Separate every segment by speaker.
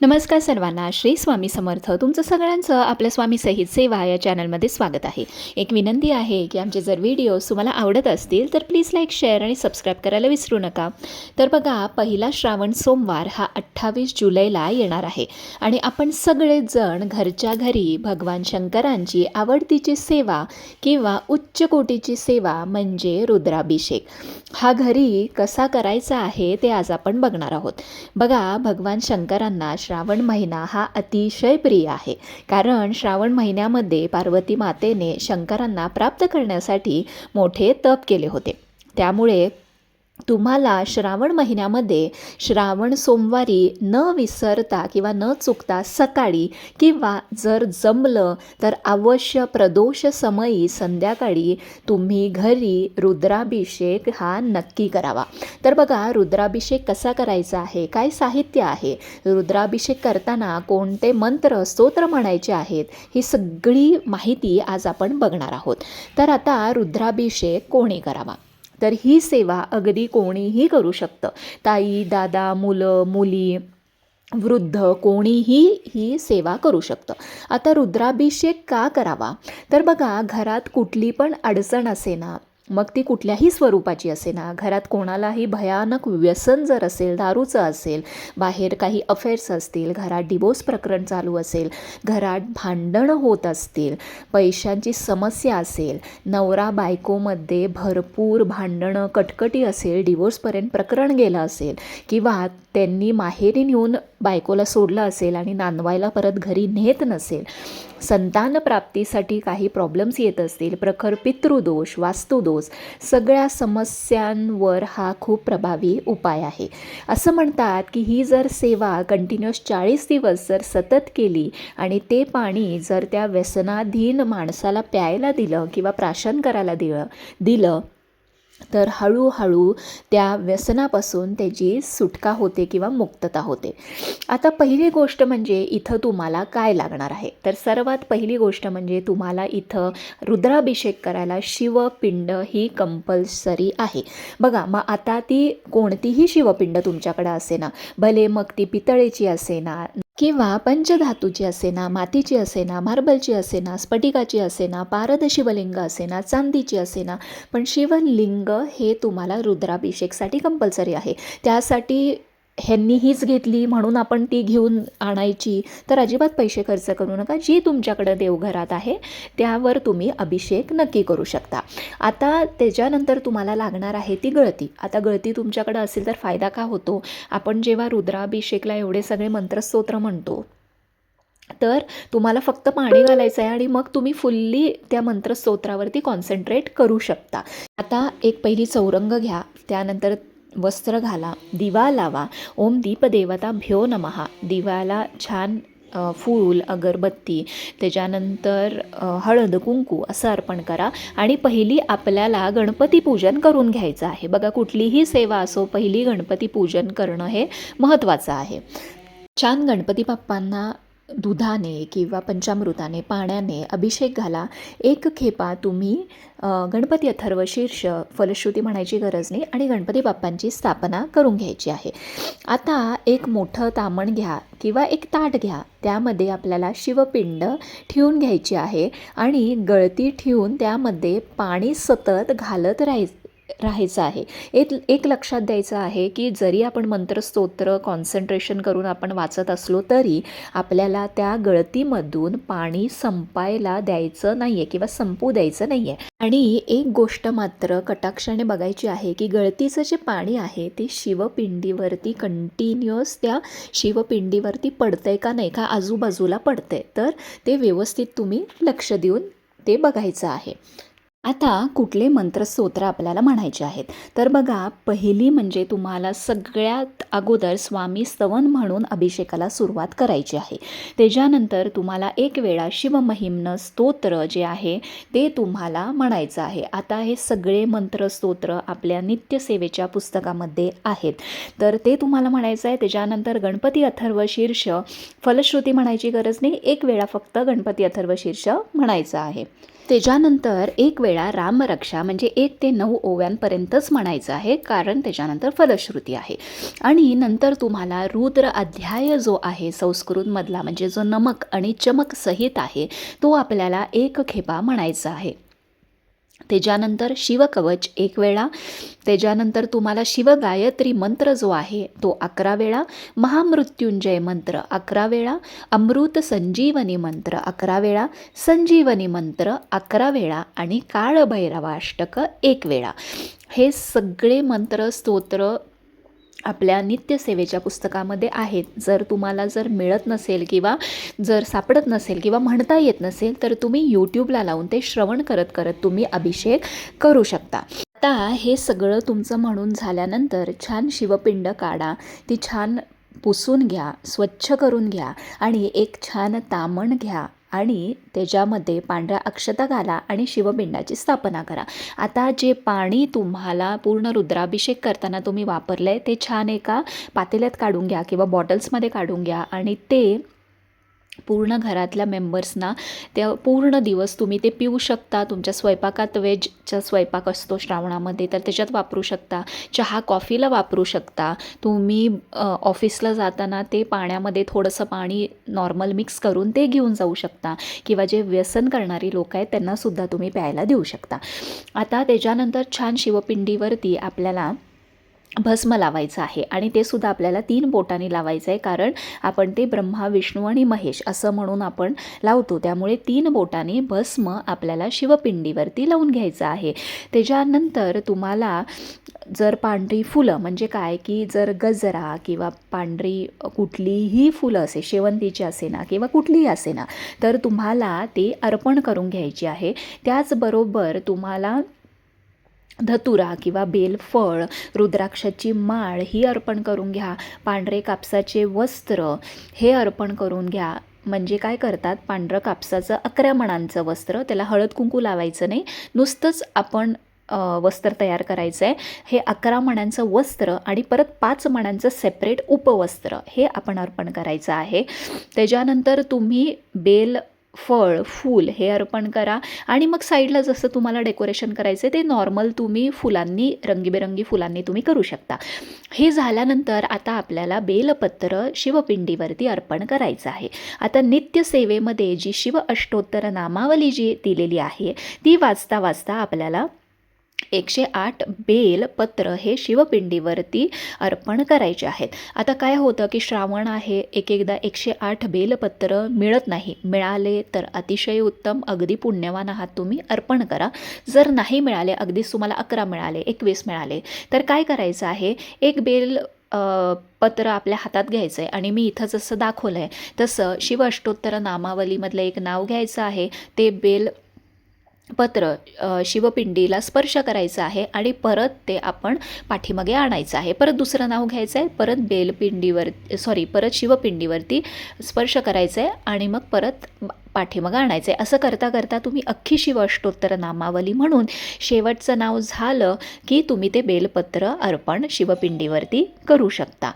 Speaker 1: नमस्कार सर्वांना श्री स्वामी समर्थ. तुमचं सगळ्यांचं आपल्या स्वामी सहित सेवा या चॅनलमध्ये स्वागत आहे. एक विनंती आहे की आमचे जर व्हिडिओज तुम्हाला आवडत असतील तर प्लीज लाईक शेअर आणि सबस्क्राईब करायला विसरू नका. तर बघा पहिला श्रावण सोमवार हा अठ्ठावीस जुलैला येणार आहे आणि आपण सगळेजण घरच्या घरी भगवान शंकरांची आवडतीची सेवा किंवा उच्च कोटीची सेवा म्हणजे रुद्राभिषेक. हा घरी कसा करायचा आहे ते आज आपण बघणार आहोत. बघा भगवान शंकरांना श्रावण महिना हा अतिशय प्रिय आहे. कारण श्रावण महिन्यामध्ये पार्वती मातेने शंकरांना प्राप्त करण्यासाठी मोठे तप केले होते. त्यामुळे तुम्हाला श्रावण महिन्यामध्ये श्रावण सोमवारी न विसरता किंवा न चुकता सकाळी किंवा जर जमलं तर अवश्य प्रदोष समयी संध्याकाळी तुम्ही घरी रुद्राभिषेक हा नक्की करावा. तर बघा रुद्राभिषेक कसा करायचा आहे? काय साहित्य आहे? रुद्राभिषेक करताना कोणते मंत्र स्तोत्र म्हणायचे आहेत? ही सगळी माहिती आज आपण बघणार आहोत. तर आता रुद्राभिषेक कोणी करावा? तर ही सेवा अगदी कोणीही करू शकतं. ताई दादा मुलं मुली वृद्ध कोणीही ही सेवा करू शकतं. आता रुद्राभिषेक का करावा? तर बघा घरात कुठली पण अडचण असे ना मग ती कुठल्याही स्वरूपाची असे ना घरात कोणालाही भयानक व्यसन जर असेल दारूचं असेल बाहेर काही अफेअर्स असतील घरात डिवोर्स प्रकरण चालू असेल घरात भांडणं होत असतील पैशांची समस्या असेल नवरा बायकोमध्ये भरपूर भांडणं कटकटी असेल डिवोर्सपर्यंत प्रकरण गेलं असेल किंवा त्यांनी माहेरी नेऊन बायकोला सोडलं असेल आणि नांदवायला परत घरी नेत नसेल संतान प्राप्तीसाठी काही प्रॉब्लेम्स येत असतील. प्रखर पितृदोष वास्तुदोष सगळ्या समस्यांवर हा खूप प्रभावी उपाय आहे. असं म्हणतात की ही जर सेवा कंटिन्युअस चाळीस दिवस जर सतत केली आणि ते पाणी जर त्या व्यसनाधीन माणसाला प्यायला दिलं किंवा प्राशन करायला दिलं दिलं तर हळूहळू त्या व्यसनापासून त्याची सुटका होते किंवा मुक्तता होते. आता पहिली गोष्ट म्हणजे इथं तुम्हाला काय लागणार आहे? तर सर्वात पहिली गोष्ट म्हणजे तुम्हाला इथं रुद्राभिषेक करायला शिवपिंड ही कंपल्सरी आहे. बघा मग आता ती कोणतीही शिवपिंड तुमच्याकडे असे ना भले मग ती पितळेची असे ना किंवा पंचधातूची असेना मातीची असेना मार्बलची असेना स्फटिकाची असेना पारद शिवलिंग असेना चांदीची असेना. पण शिवलिंग हे तुम्हाला रुद्राभिषेकसाठी कंपल्सरी आहे. त्यासाठी ह्यांनी हीच घेतली म्हणून आपण ती घेऊन आणायची. तर अजिबात पैसे खर्च करू नका. जी तुमच्याकडं देवघरात आहे त्यावर तुम्ही अभिषेक नक्की करू शकता. आता त्याच्यानंतर तुम्हाला लागणार आहे ती गळती. आता गळती तुमच्याकडं असेल तर फायदा का होतो? आपण जेव्हा रुद्राभिषेकला एवढे सगळे मंत्रस्तोत्र म्हणतो तर तुम्हाला फक्त पाणी घालायचं आहे आणि मग तुम्ही फुल्ली त्या मंत्रस्तोत्रावरती कॉन्सन्ट्रेट करू शकता. आता एक पहिली चौरंग घ्या. त्यानंतर वस्त्र घाला दिवा लावा. ओम दीपदेवता भ्यो नमहा दिवाला छान फूल अगरबत्ती त्याच्यानंतर हळद कुंकू असं अर्पण करा. आणि पहिली आपल्याला गणपती पूजन करून घ्यायचं आहे. बघा कुठलीही सेवा असो पहिली गणपती पूजन करणं हे महत्त्वाचं आहे. छान गणपती बाप्पांना दुधाने किंवा पंचामृताने पाण्याने अभिषेक घाला. एक खेपा तुम्ही गणपती अथर्व शीर्ष फलश्रुती म्हणायची गरज नाही आणि गणपती बाप्पांची स्थापना करून घ्यायची आहे. आता एक मोठं तामण घ्या किंवा एक ताट घ्या. त्यामध्ये आपल्याला शिवपिंड ठेवून घ्यायची आहे आणि गळती ठेवून त्यामध्ये पाणी सतत घालत राहाय राहायचं आहे. एक एक लक्षात द्यायचं आहे की जरी आपण मंत्रस्तोत्र कॉन्सन्ट्रेशन करून आपण वाचत असलो तरी आपल्याला त्या गळतीमधून पाणी संपायला द्यायचं नाही आहे किंवा संपू द्यायचं नाही आहे आणि एक गोष्ट मात्र कटाक्षाने बघायची आहे की गळतीचं जे पाणी आहे ते शिवपिंडीवरती कंटिन्युअस त्या शिवपिंडीवरती पडतंय का नाही का आजूबाजूला पडतंय. तर ते व्यवस्थित तुम्ही लक्ष देऊन ते बघायचं आहे. आता कुठले मंत्रस्तोत्र आपल्याला म्हणायचे आहेत? तर बघा पहिली म्हणजे तुम्हाला सगळ्यात अगोदर स्वामी स्तवन म्हणून अभिषेकाला सुरुवात करायची आहे. त्याच्यानंतर तुम्हाला एक वेळा शिवमहिम्न स्तोत्र जे आहे ते तुम्हाला म्हणायचं आहे. आता हे सगळे मंत्रस्तोत्र आपल्या नित्यसेवेच्या पुस्तकामध्ये आहेत. तर ते तुम्हाला म्हणायचं आहे. त्याच्यानंतर गणपती अथर्व शीर्ष फलश्रुती म्हणायची गरज नाही. एक वेळा फक्त गणपती अथर्व शीर्ष म्हणायचं आहे. त्याच्यानंतर एक वेळा रामरक्षा म्हणजे एक ते नऊ ओव्यांपर्यंतच म्हणायचं आहे कारण त्याच्यानंतर फलश्रुती आहे. आणि नंतर तुम्हाला रुद्र अध्याय जो आहे संस्कृतमधला म्हणजे जो नमक आणि चमक सहित आहे तो आपल्याला एक खेपा म्हणायचा आहे. त्याच्यानंतर शिवकवच एक वेळा. त्याच्यानंतर तुम्हाला शिवगायत्री मंत्र जो आहे तो अकरा वेळा. महामृत्युंजय मंत्र अकरा वेळा. अमृत संजीवनी मंत्र अकरा वेळा. संजीवनी मंत्र अकरा वेळा आणि काळभैरवाष्टक एक वेळा. हे सगळे मंत्र स्तोत्र आपल्या नित्यसेवेच्या पुस्तकामध्ये आहेत. जर तुम्हाला जर मिळत नसेल किंवा जर सापडत नसेल किंवा म्हणता येत नसेल तर तुम्ही यूट्यूबला लावून ते श्रवण करत करत तुम्ही अभिषेक करू शकता. आता हे सगळं तुमचं म्हणून झाल्यानंतर छान शिवपिंड काढा. ती छान पुसून घ्या स्वच्छ करून घ्या आणि एक छान तामण घ्या. आणि त्याच्यामध्ये पांढऱ्या अक्षता घाला आणि शिवपिंडाची स्थापना करा. आता जे पाणी तुम्हाला पूर्ण रुद्राभिषेक करताना तुम्ही वापरलं आहे ते छान एका पातेल्यात काढून घ्या किंवा बॉटल्समध्ये काढून घ्या आणि ते पूर्ण घरातल्या मेंबर्सना त्या पूर्ण दिवस तुम्ही ते पिऊ शकता. तुमच्या स्वयंपाकात वेजचा स्वयंपाक असतो श्रावणामध्ये तर त्याच्यात वापरू शकता. चहा कॉफीला वापरू शकता. तुम्ही ऑफिसला जाताना ते पाण्यामध्ये थोडंसं पाणी नॉर्मल मिक्स करून ते घेऊन जाऊ शकता. किंवा जे व्यसन करणारी लोक आहेत त्यांनासुद्धा तुम्ही प्यायला देऊ शकता. आता त्याच्यानंतर छान शिवपिंडीवरती आपल्याला भस्म लावायचं आहे. आणि ते सुद्धा आपल्याला तीन बोटांनी लावायचं आहे कारण आपण ते ब्रह्मा विष्णू आणि महेश असं म्हणून आपण लावतो. त्यामुळे तीन बोटांनी भस्म आपल्याला शिवपिंडीवरती लावून घ्यायचं आहे. त्याच्यानंतर तुम्हाला जर पांढरी फुलं म्हणजे काय की जर गजरा किंवा पांढरी कुठलीही फुलं असे शेवंतीची असेना किंवा कुठलीही असेना तर तुम्हाला ते अर्पण करून घ्यायची आहे. त्याचबरोबर तुम्हाला धतुरा किंवा बेलफळ रुद्राक्षाची माळ ही अर्पण करून घ्या. पांढरे कापसाचे वस्त्र हे अर्पण करून घ्या. म्हणजे काय करतात? पांढरं कापसाचं अकरा मणांचं वस्त्र त्याला हळद कुंकू लावायचं नाही. नुसतंच आपण वस्त्र तयार करायचं आहे हे अकरा मणांचं वस्त्र आणि परत पाच मणांचं सेपरेट उपवस्त्र हे आपण अर्पण करायचं आहे. त्याच्यानंतर तुम्ही बेल फळ फूल हे अर्पण करा. आणि मग साईडला जसं तुम्हाला डेकोरेशन करायचं आहे ते नॉर्मल तुम्ही फुलांनी रंगीबेरंगी फुलांनी तुम्ही करू शकता. हे झाल्यानंतर आता आपल्याला बेलपत्र शिवपिंडीवरती अर्पण करायचं आहे. आता नित्यसेवेमध्ये जी शिव अष्टोत्तर नामावली जी दिलेली आहे ती वाचता वाचता आपल्याला एकशे आठ बेल पत्र हे शिवपिंडीवरती अर्पण करायचे आहेत. आता काय होतं की श्रावण आहे एक एकदा एकशे आठ बेलपत्र मिळत नाही. मिळाले तर अतिशय उत्तम अगदी पुण्यवान आहात तुम्ही अर्पण करा. जर नाही मिळाले अगदीच तुम्हाला अकरा मिळाले एकवीस मिळाले. तर काय करायचं आहे? एक बेल पत्र आपल्या हातात घ्यायचं आहे आणि मी इथं जसं दाखवलं आहे तसं शिव अष्टोत्तर नामावलीमधलं एक नाव घ्यायचं आहे. ते बेल पत्र शिवपिंडीला स्पर्श करायचं आहे आणि परत ते आपण पाठीमागे आणायचं आहे. परत दुसरं नाव घ्यायचं आहे परत बेलपिंडीवर सॉरी परत शिवपिंडीवरती स्पर्श करायचं आहे आणि मग परत पाठीमागं आणायचं आहे असं करता करता तुम्ही अख्खी शिव अष्टोत्तर नामावली म्हणून शेवटचं नाव झालं की तुम्ही ते बेलपत्र अर्पण शिवपिंडीवरती करू शकता.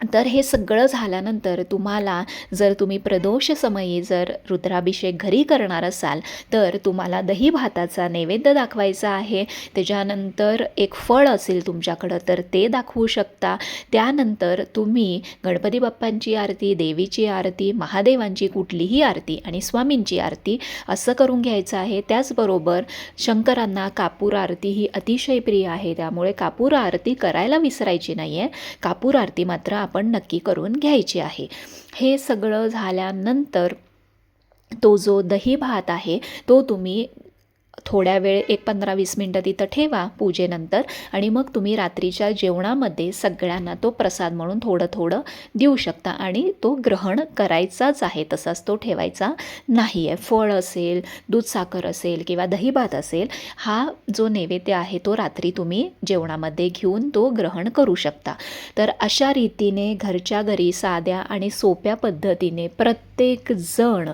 Speaker 1: तर हे सगळं झाल्यानंतर तुम्हाला जर तुम्ही प्रदोष समयी जर रुद्राभिषेक घरी करणार असाल तर तुम्हाला दही भाताचा नैवेद्य दाखवायचा आहे. त्याच्यानंतर एक फळ असेल तुमच्याकडं तर ते दाखवू शकता. त्यानंतर तुम्ही गणपती बाप्पांची आरती देवीची आरती महादेवांची कुठलीही आरती आणि स्वामींची आरती असं करून घ्यायचं आहे. त्याचबरोबर शंकरांना कापूर आरती ही अतिशय प्रिय आहे. त्यामुळे कापूर आरती करायला विसरायची नाही आहे कापूर आरती मात्र आपण नक्की करून घ्यायची आहे. हे सगळं झाल्यानंतर तो जो दही भात आहे तो तुम्ही थोड्या वेळ एक पंधरा वीस मिनटं तिथं ठेवा पूजेनंतर आणि मग तुम्ही रात्रीच्या जेवणामध्ये सगळ्यांना तो प्रसाद म्हणून थोडं थोडं देऊ शकता आणि तो ग्रहण करायचाच आहे तसाच तो ठेवायचा नाही आहे फळ असेल दूध साखर असेल किंवा दहीभात असेल हा जो नैवेद्य आहे तो रात्री तुम्ही जेवणामध्ये घेऊन तो ग्रहण करू शकता. तर अशा रीतीने घरच्या घरी साध्या आणि सोप्या पद्धतीने प्रत्येक जण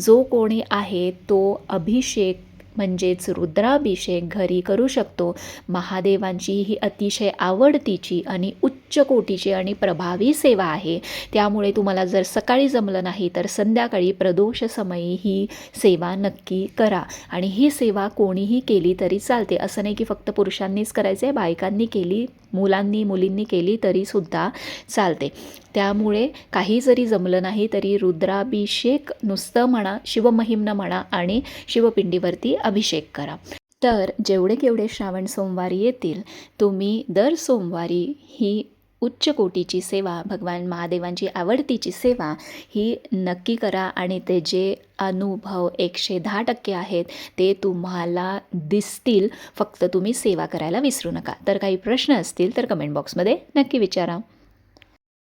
Speaker 1: जो कोणी आहे तो अभिषेक म्हणजेच रुद्राभिषेक घरी करू शकतो. महादेवांची ही अतिशय आवडतीची आणि उच्च उच्च कोटीची आणि प्रभावी सेवा आहे. त्यामुळे तुम्हाला जर सकाळी जमलं नाही तर संध्याकाळी प्रदोष समयी ही सेवा नक्की करा. आणि ही सेवा कोणीही केली तरी चालते. असं नाही की फक्त पुरुषांनीच करायचं आहे बायकांनी केली मुलांनी मुलींनी केली तरीसुद्धा चालते. त्यामुळे काही जरी जमलं नाही तरी रुद्राभिषेक नुसतं म्हणा शिवमहिमनं म्हणा आणि शिवपिंडीवरती अभिषेक करा. तर जेवढे केवढे श्रावण सोमवारी येतील तुम्ही दर सोमवारी ही उच्च कोटीची सेवा भगवान महादेवांची आवडतीची सेवा ही नक्की करा आणि ते जे अनुभव एकशे दहा टक्के आहेत ते तुम्हाला दिसतील. फक्त तुम्ही सेवा करायला विसरू नका. तर काही प्रश्न असतील तर कमेंट बॉक्समध्ये नक्की विचारा.